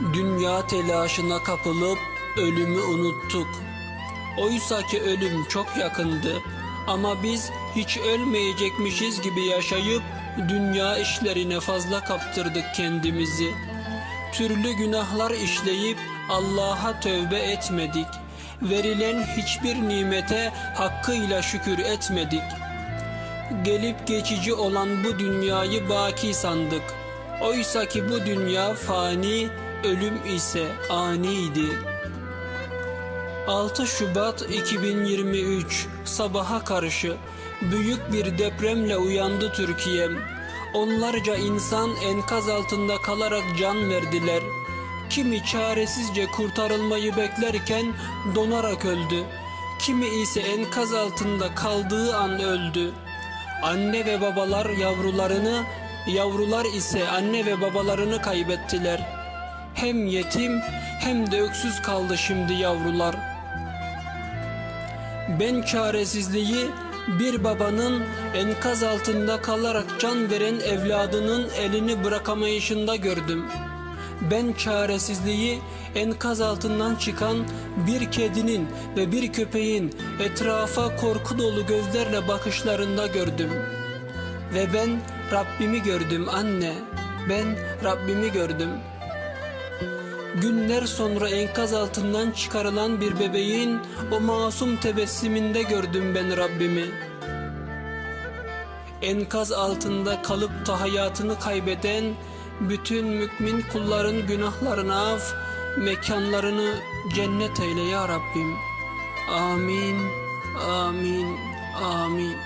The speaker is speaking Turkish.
Dünya telaşına kapılıp ölümü unuttuk. Oysa ki ölüm çok yakındı. Ama biz hiç ölmeyecekmişiz gibi yaşayıp dünya işlerine fazla kaptırdık kendimizi. Türlü günahlar işleyip Allah'a tövbe etmedik. Verilen hiçbir nimete hakkıyla şükür etmedik. Gelip geçici olan bu dünyayı baki sandık. Oysa ki bu dünya fani, ölüm ise aniydi. 6 Şubat 2023 sabaha karşı büyük bir depremle uyandı Türkiye. Onlarca insan enkaz altında kalarak can verdiler. Kimi çaresizce kurtarılmayı beklerken donarak öldü. Kimi ise enkaz altında kaldığı an öldü. Anne ve babalar yavrularını, yavrular ise anne ve babalarını kaybettiler. Hem yetim hem de öksüz kaldı şimdi yavrular. Ben çaresizliği bir babanın enkaz altında kalarak can veren evladının elini bırakamayışında gördüm. Ben çaresizliği enkaz altından çıkan bir kedinin ve bir köpeğin etrafa korku dolu gözlerle bakışlarında gördüm. Ve ben Rabbimi gördüm anne. Ben Rabbimi gördüm. Günler sonra enkaz altından çıkarılan bir bebeğin o masum tebessümünde gördüm ben Rabbimi. Enkaz altında kalıp da hayatını kaybeden bütün mümin kulların günahlarını af, mekanlarını cennet eyle ya Rabbim. Amin, amin, amin.